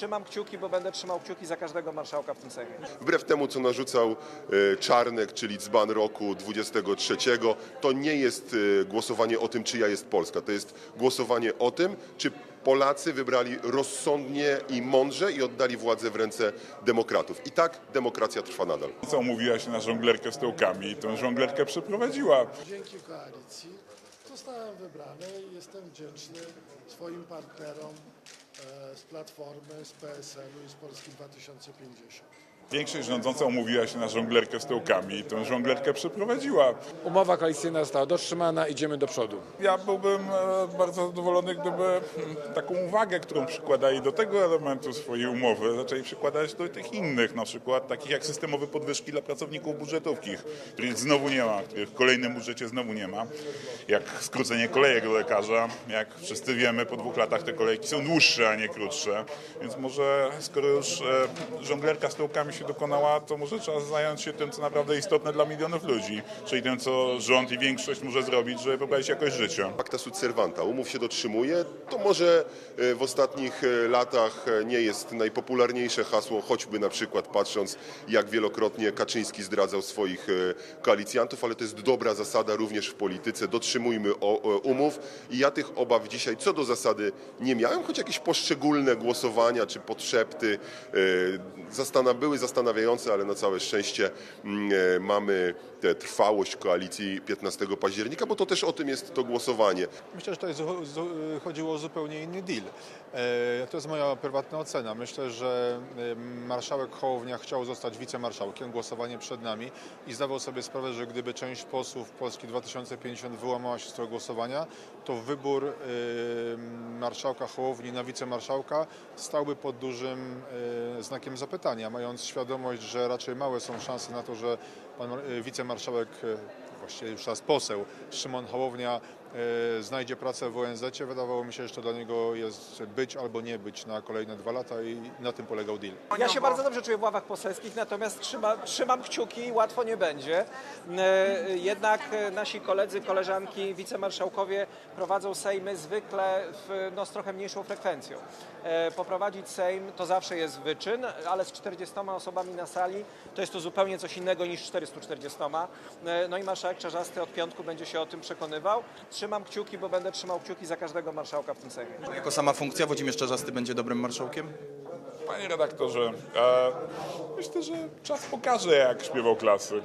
trzymam kciuki, bo będę trzymał kciuki za każdego marszałka w tym Sejmie. Wbrew temu, co narzucał e, Czarnek, czyli dzban roku 23, to nie jest e, głosowanie o tym, czyja jest Polska. To jest głosowanie o tym, czy Polacy wybrali rozsądnie i mądrze i oddali władzę w ręce demokratów. I tak demokracja trwa nadal. Co umówiła się na żonglerkę stołkami i tą żonglerkę przeprowadziła. Dzięki koalicji zostałem wybrany i jestem wdzięczny swoim partnerom z Platformy, z PSL-u i z Polski 2050. Większość rządząca umówiła się na żonglerkę stołkami i tą żonglerkę przeprowadziła. Umowa koalicyjna została dotrzymana, idziemy do przodu. Ja byłbym e, bardzo zadowolony, gdyby mm, taką uwagę, którą przykładali do tego elementu swojej umowy, zaczęli przykładać do tych innych, na przykład takich jak systemowe podwyżki dla pracowników budżetówkich, których znowu nie ma, których w kolejnym budżecie znowu nie ma, jak skrócenie kolejek do lekarza, jak wszyscy wiemy, po dwóch latach te kolejki są dłuższe, a nie krótsze, więc może skoro już e, żonglerka stołkami się dokonała, to może trzeba zająć się tym, co naprawdę istotne dla milionów ludzi, czyli tym, co rząd i większość może zrobić, żeby poprawić jakość życia. Pacta sut servanta, umów się dotrzymuje. To może e, w ostatnich e, latach e, nie jest najpopularniejsze hasło, choćby na przykład patrząc, jak wielokrotnie Kaczyński zdradzał swoich koalicjantów, ale to jest dobra zasada również w polityce. Dotrzymujmy umów i ja tych obaw dzisiaj co do zasady nie miałem, choć jakieś poszczególne głosowania czy podszepty e, zastana, były zastanawiające, ale na całe szczęście mm, e, mamy tę trwałość koalicji 15 października, bo to też o tym jest to głosowanie. Myślę, że zu- chodziło o zupełnie inny deal. E, To jest moja prywatna ocena. Myślę, że e, marszałek Hołownia chciał zostać wicemarszałkiem, głosowanie przed nami i zdawał sobie sprawę, że gdyby część posłów Polski 2050 wyłamała się z tego głosowania, to wybór marszałka Hołowni na wicemarszałka stałby pod dużym znakiem zapytania, mając świadomość, że raczej małe są szanse na to, że pan e, wicemarszałek e, właściwie już raz poseł Szymon Hołownia znajdzie pracę w ONZ. Wydawało mi się, że to dla niego jest być albo nie być na kolejne dwa lata i na tym polegał deal. Ja się bardzo dobrze czuję w ławach poselskich, natomiast trzyma, trzymam kciuki, łatwo nie będzie. E, Jednak e, nasi koledzy, koleżanki, wicemarszałkowie prowadzą Sejmy zwykle w, no, z trochę mniejszą frekwencją. E, Poprowadzić Sejm to zawsze jest wyczyn, ale z 40 osobami na sali to jest to zupełnie coś innego niż 440. E, No i marszałek Czarzasty od piątku będzie się o tym przekonywał. Trzymam kciuki, bo będę trzymał kciuki za każdego marszałka w tym Sejmie. Jako sama funkcja Włodzimierz Czarzasty będzie dobrym marszałkiem? Panie redaktorze, e, myślę, że czas pokaże, jak śpiewał klasyk.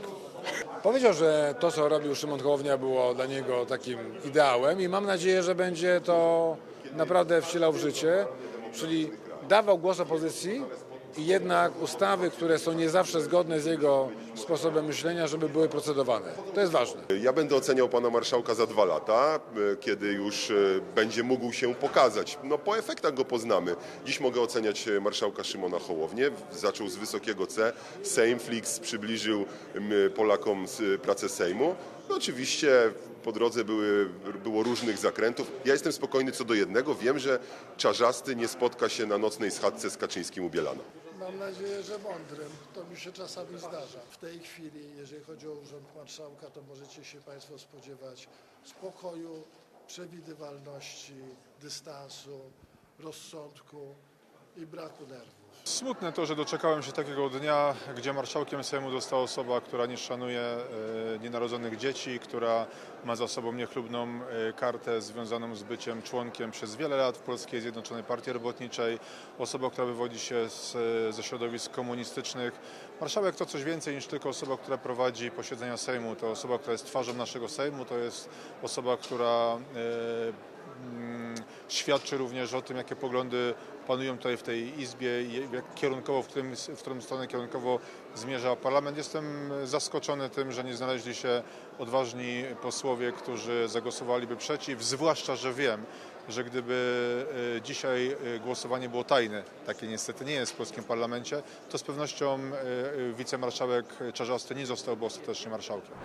Powiedział, że to, co robił Szymon Hołownia, było dla niego takim ideałem i mam nadzieję, że będzie to naprawdę wcielał w życie, czyli dawał głos opozycji i jednak ustawy, które są nie zawsze zgodne z jego sposobem myślenia, żeby były procedowane. To jest ważne. Ja będę oceniał pana marszałka za dwa lata, e, kiedy już e, będzie mógł się pokazać. No po efektach go poznamy. Dziś mogę oceniać e, marszałka Szymona Hołownię. Zaczął z wysokiego C. Sejmflix przybliżył Polakom pracę Sejmu. No oczywiście po drodze były, było różnych zakrętów. Ja jestem spokojny co do jednego. Wiem, że Czarzasty nie spotka się na nocnej schadzce z Kaczyńskim u Bielana. Mam nadzieję, że mądrym. To mi się czasami zdarza. W tej chwili, jeżeli chodzi o urząd marszałka, to możecie się Państwo spodziewać spokoju, przewidywalności, dystansu, rozsądku i braku nerwów. Smutne to, że doczekałem się takiego dnia, gdzie marszałkiem Sejmu została osoba, która nie szanuje e, nienarodzonych dzieci, która ma za sobą niechlubną e, kartę związaną z byciem członkiem przez wiele lat Polskiej Zjednoczonej Partii Robotniczej, osoba, która wywodzi się z, ze środowisk komunistycznych. Marszałek to coś więcej niż tylko osoba, która prowadzi posiedzenia Sejmu. To osoba, która jest twarzą naszego Sejmu, to jest osoba, która e, Mm, świadczy również o tym, jakie poglądy panują tutaj w tej Izbie kierunkowo, w, którym, w którą stronę kierunkowo zmierza parlament. Jestem zaskoczony tym, że nie znaleźli się odważni posłowie, którzy zagłosowaliby przeciw, zwłaszcza, że wiem, że gdyby e, dzisiaj e, głosowanie było tajne, takie niestety nie jest w polskim parlamencie, to z pewnością e, wicemarszałek Czarzasty nie zostałby ostatecznie marszałkiem.